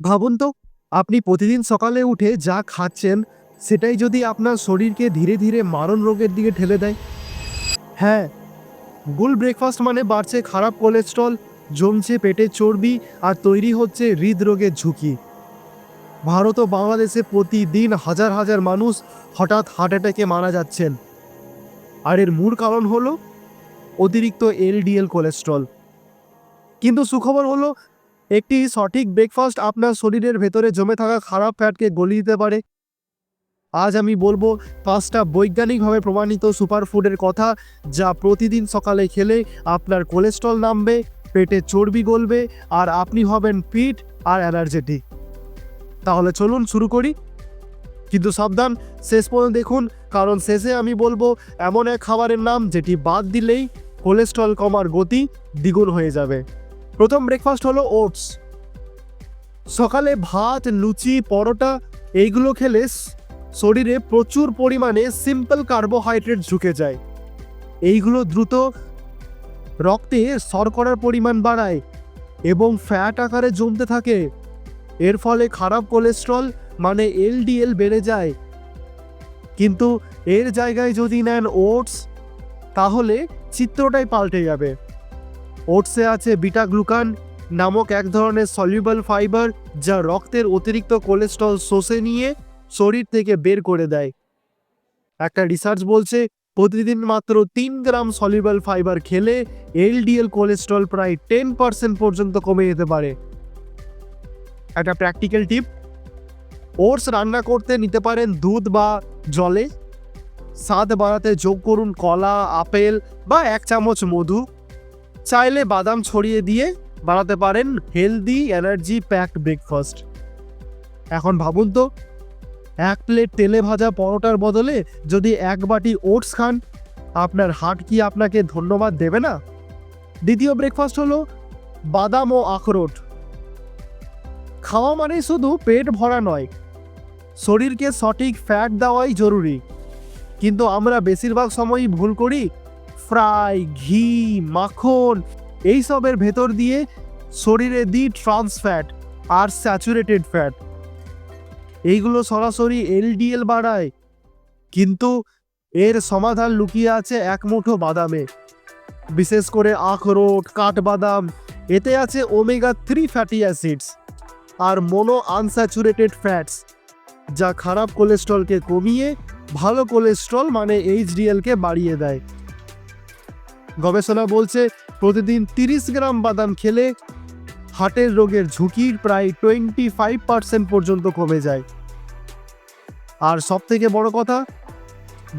ভাবুন তো, আপনি প্রতিদিন সকালে উঠে যা খাচ্ছেন, সেটাই যদি আপনার শরীরকে ধীরে ধীরে মারণ রোগের দিকে ঠেলে দেয়। হ্যাঁ গুল ব্রেকফাস্ট মানে বাড়ছে খারাপ কোলেস্ট্রল, জমছে পেটে চর্বি আর তৈরি হচ্ছে হৃদরোগের ঝুঁকি। ভারত ও বাংলাদেশে প্রতিদিন হাজার হাজার মানুষ হঠাৎ হার্ট অ্যাটাকে মারা যাচ্ছেন। আর এর মূল কারণ হলো অতিরিক্ত এলডিএল কোলেস্ট্রল। কিন্তু সুখবর হলো একটি সঠিক ব্রেকফাস্ট আপনার শরীরের ভেতরে জমে থাকা খারাপ ফ্যাটকে গলিয়ে দিতে পারে। আজ আমি বলব, পাঁচটা বৈজ্ঞানিকভাবে প্রমাণিত সুপারফুডের কথা যা প্রতিদিন সকালে খেলে আপনার কোলেস্ট্রল নামবে, পেটে চর্বি গলবে, আর আপনি হবেন ফিট আর এনার্জেটিক তাহলে চলুন শুরু করি। কিন্তু সাবধান, শেষ পর্যন্ত দেখুন, কারণ শেষে আমি বলব, এমন এক খাবারের নাম যেটি বাদ দিলেই কোলেস্ট্রল কমার গতি দ্বিগুণ হয়ে যাবে। প্রথম ব্রেকফাস্ট হলো ওটস সকালে ভাত, লুচি, পরোটা, এইগুলো খেলে শরীরে প্রচুর পরিমাণে সিম্পল কার্বোহাইড্রেট ঢুকে যায়। এইগুলো দ্রুত রক্তে শর্করার পরিমাণ বাড়ায় এবং ফ্যাট আকারে জমতে থাকে। এর ফলে খারাপ কোলেস্ট্রল মানে এলডিএল বেড়ে যায়। কিন্তু এর জায়গায় যদি নেন ওটস তাহলে চিত্রটাই পাল্টে যাবে। ওটসে আছে বিটা গ্লুকান নামক এক ধরনের সলিউবল ফাইবার যা রক্তের অতিরিক্ত কোলেস্ট্রল শোষে নিয়ে শরীর থেকে বের করে দেয়। একটা রিসার্চ বলছে, প্রতিদিন মাত্র তিন গ্রাম সলিউবল ফাইবার খেলে এলডিএল কোলেস্ট্রল প্রায় টেন পার্সেন্ট পর্যন্ত কমে যেতে পারে। একটা প্র্যাকটিক্যাল টিপ ওটস রান্না করতে নিতে পারেন দুধ বা জলে। স্বাদ বাড়াতে যোগ করুন কলা, আপেল বা এক চামচ মধু। চাইলে বাদাম ছড়িয়ে দিয়ে বানাতে পারেন হেলদি এনার্জি প্যাকড ব্রেকফাস্ট এখন ভাবুন তো, এক প্লেট তেলে ভাজা পরোটার বদলে যদি এক বাটি ওটস খান, আপনার হাট কি আপনাকে ধন্যবাদ দেবে না? দ্বিতীয় ব্রেকফাস্ট হলো বাদাম ও আখরোট। খাওয়া মানে শুধু পেট ভরা নয়, শরীরকে সঠিক ফ্যাট দেওয়াই জরুরি। কিন্তু আমরা বেশিরভাগ সময়ই ভুল করি ফ্রাই, ঘি, মাখন, এইসবের ভেতর দিয়ে শরীরে দিই ট্রান্স ফ্যাট আর স্যাচুরেটেড ফ্যাট এইগুলো সরাসরি এলডিএল বাড়ায়, কিন্তু এর সমাধান লুকিয়ে আছে এক মুঠো বাদামে। বিশেষ করে আখরোট, কাঠবাদাম, এতে আছে ওমেগা থ্রি ফ্যাটি অ্যাসিডস আর মোনো আনস্যাচুরেটেড ফ্যাটস যা খারাপ কোলেস্ট্রলকে কমিয়ে ভালো কোলেস্ট্রল মানে এইচডিএলকে বাড়িয়ে দেয়। গবেষণা বলছে, প্রতিদিন তিরিশ গ্রাম বাদাম খেলে হার্টের রোগের ঝুঁকির প্রায় টোয়েন্টি ফাইভ পার্সেন্ট পর্যন্ত কমে যায়। আর সব থেকে বড় কথা,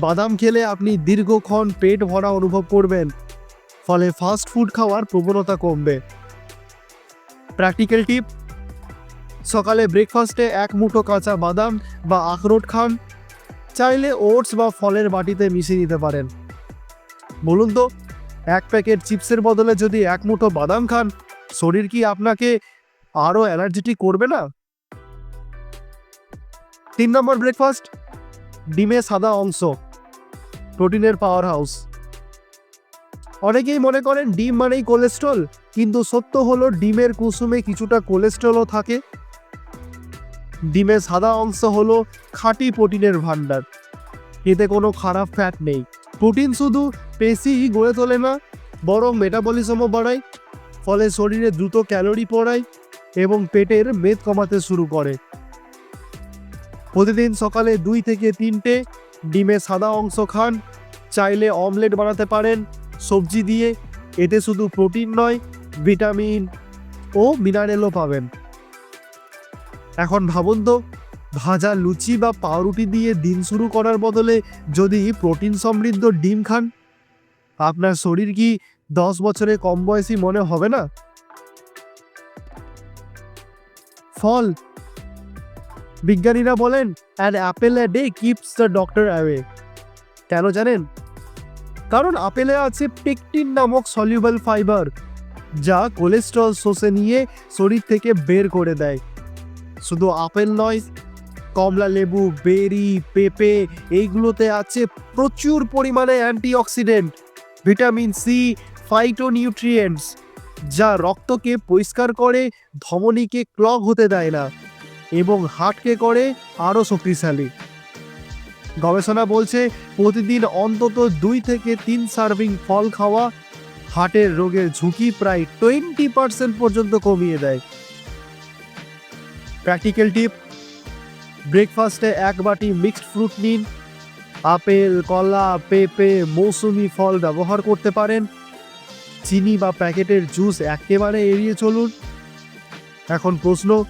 বাদাম খেলে আপনি দীর্ঘক্ষণ পেট ভরা অনুভব করবেন, ফলে ফাস্ট ফুড খাওয়ার প্রবণতা কমবে। প্র্যাকটিক্যাল টিপ সকালে ব্রেকফাস্টে এক মুঠো কাঁচা বাদাম বা আখরোট খান, চাইলে ওটস বা ফলের বাটিতে মিশিয়ে নিতে পারেন। বলুন তো এক প্যাকেট চিপসের বদলে যদি এক মুঠো বাদাম খান, শরীর কি আপনাকে আরও এনার্জেটিক করবে না? তিন নম্বর ব্রেকফাস্ট, ডিমে সাদা অংশ, প্রোটিনের পাওয়ার হাউস অনেকেই মনে করেন ডিম মানেই কোলেস্ট্রল কিন্তু সত্য হলো ডিমের কুসুমে কিছুটা কোলেস্ট্রলও থাকে। ডিমের সাদা অংশ হলো খাঁটি প্রোটিনের ভাণ্ডার। এতে কোনো খারাপ ফ্যাট নেই। প্রোটিন শুধু পেশি গড়ে তোলে না, বরং মেটাবলিজমও বাড়ায়, ফলে শরীরে দ্রুত ক্যালোরি পড়ায় এবং পেটের মেদ কমাতে শুরু করে। প্রতিদিন সকালে দুই থেকে তিনটে ডিমে সাদা অংশ খান, চাইলে অমলেট বানাতে পারেন, সবজি দিয়ে। এতে শুধু প্রোটিন নয় ভিটামিন ও মিনারেলও পাবেন। এখন ভাবুন তো, ভাজা লুচি বা পাউরুটি দিয়ে দিন শুরু করার বদলে যদি প্রোটিন সমৃদ্ধ ডিম খান আপনার শরীর কি দশ বছরে কম বয়সী মনে হবে না? ফল। বিজ্ঞানীরা বলেন an apple a day keeps the doctor away কেন জানেন? কারণ আপেলে আছে পেকটিন নামক সলিউবল ফাইবার যা কোলেস্ট্রল শোষে নিয়ে শরীর থেকে বের করে দেয়। শুধু আপেল নয়, কমলা লেবু, বেরি, পেঁপে, এইগুলোতে আছে প্রচুর পরিমাণে অ্যান্টিঅক্সিডেন্ট ভিটামিন সি ফাইটোনিউট্রিয়েন্টস যা রক্তকে পরিষ্কার করে, ধমনীকে ক্লগ হতে দেয় না এবং হার্টকে করে আরও শক্তিশালী। গবেষণা বলছে, প্রতিদিন অন্তত দুই থেকে তিন সার্ভিং ফল খাওয়া হার্টের রোগের ঝুঁকি প্রায় টোয়েন্টি পার্সেন্ট পর্যন্ত কমিয়ে দেয়। প্র্যাকটিক্যাল টিপ ব্রেকফাস্টে এক বাটি মিক্সড ফ্রুট নিন। আপেল, কলা, পেঁপে, মৌসুমি ফল ব্যবহার করতে পারেন। চিনি বা প্যাকেটের জুস একেবারে এড়িয়ে চলুন। এখন প্রশ্ন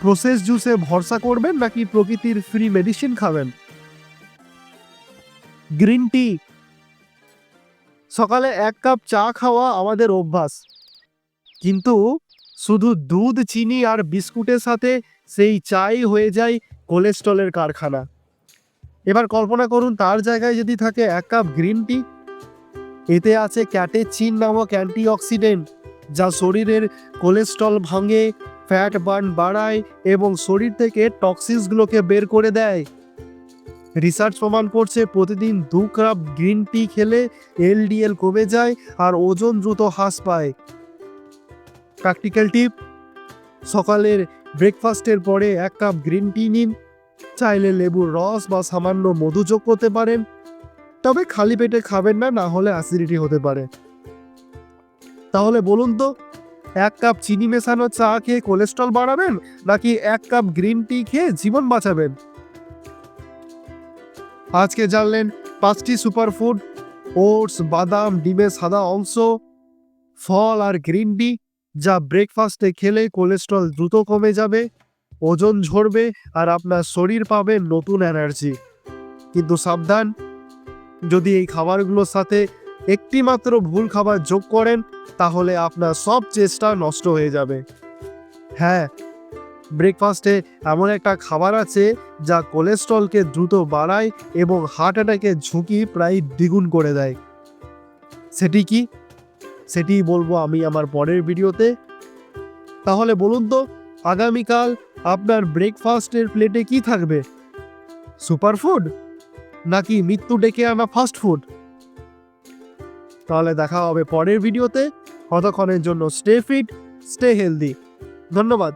প্রসেস জুসে ভরসা করবেন নাকি প্রকৃতির ফ্রি মেডিসিন খাবেন? গ্রিন টি সকালে এক কাপ চা খাওয়া আমাদের অভ্যাস। কিন্তু শুধু দুধ, চিনি আর বিস্কুটের সাথে সেই চাই হয়ে যায় কোলেস্ট্রলের কারখানা। এবার কল্পনা করুন, তার জায়গায় যদি থাকে এক কাপ গ্রিন টি, এতে আছে ক্যাটেচিন নামক অ্যান্টিঅক্সিডেন্ট, যা শরীরের কোলেস্ট্রল ভাঙে, ফ্যাট বার্ন বাড়ায় এবং শরীর থেকে টক্সিসগুলোকে বের করে দেয়। রিসার্চ প্রমাণ করছে, প্রতিদিন দু কাপ গ্রিন টি খেলে এলডিএল কমে যায় আর ওজন দ্রুত হ্রাস পায়। প্র্যাকটিক্যাল টিপ, সকালের ব্রেকফাস্টের পরে এক কাপ গ্রিন টি নিন। চাইলে লেবুর রস বা সামান্য মধু যোগ করতে পারেন। তবে খালি পেটে খাবেন না না হলে অ্যাসিডিটি হতে পারে। তাহলে বলুন তো, এক কাপ চিনি মেশানো চা খেয়ে কোলেস্ট্রল বাড়াবেন, নাকি এক কাপ গ্রিন টি খেয়ে জীবন বাঁচাবেন? আজকে জানলেন, পাঁচটি সুপারফুড, ওটস, বাদাম, ডিমের সাদা অংশ, ফল আর গ্রিন টি, যা ব্রেকফাস্টে খেলে কোলেস্ট্রল দ্রুত কমে যাবে। ওজন ঝরবে আর আপনার শরীর পাবে নতুন এনার্জি কিন্তু সাবধান, যদি এই খাবারগুলোর সাথে একটি মাত্র ভুল খাবার যোগ করেন, তাহলে আপনার সব চেষ্টা নষ্ট হয়ে যাবে। হ্যাঁ ব্রেকফাস্টে এমন একটা খাবার আছে যা কোলেস্ট্রলকে দ্রুত বাড়ায় এবং হার্ট অ্যাটাকের ঝুঁকি প্রায় দ্বিগুণ করে দেয়। সেটি কি? সেটিই বলব আমি আমার পরের ভিডিওতে তাহলে বলুন তো, আগামীকাল আপনার ব্রেকফাস্টের প্লেটে কি থাকবে? সুপারফুড? নাকি মৃত্যু ডেকে আনা ফাস্ট ফুড? তাহলে দেখা হবে পরের ভিডিওতে। কতক্ষণের জন্য স্টে ফিট, স্টে হেলদি। ধন্যবাদ।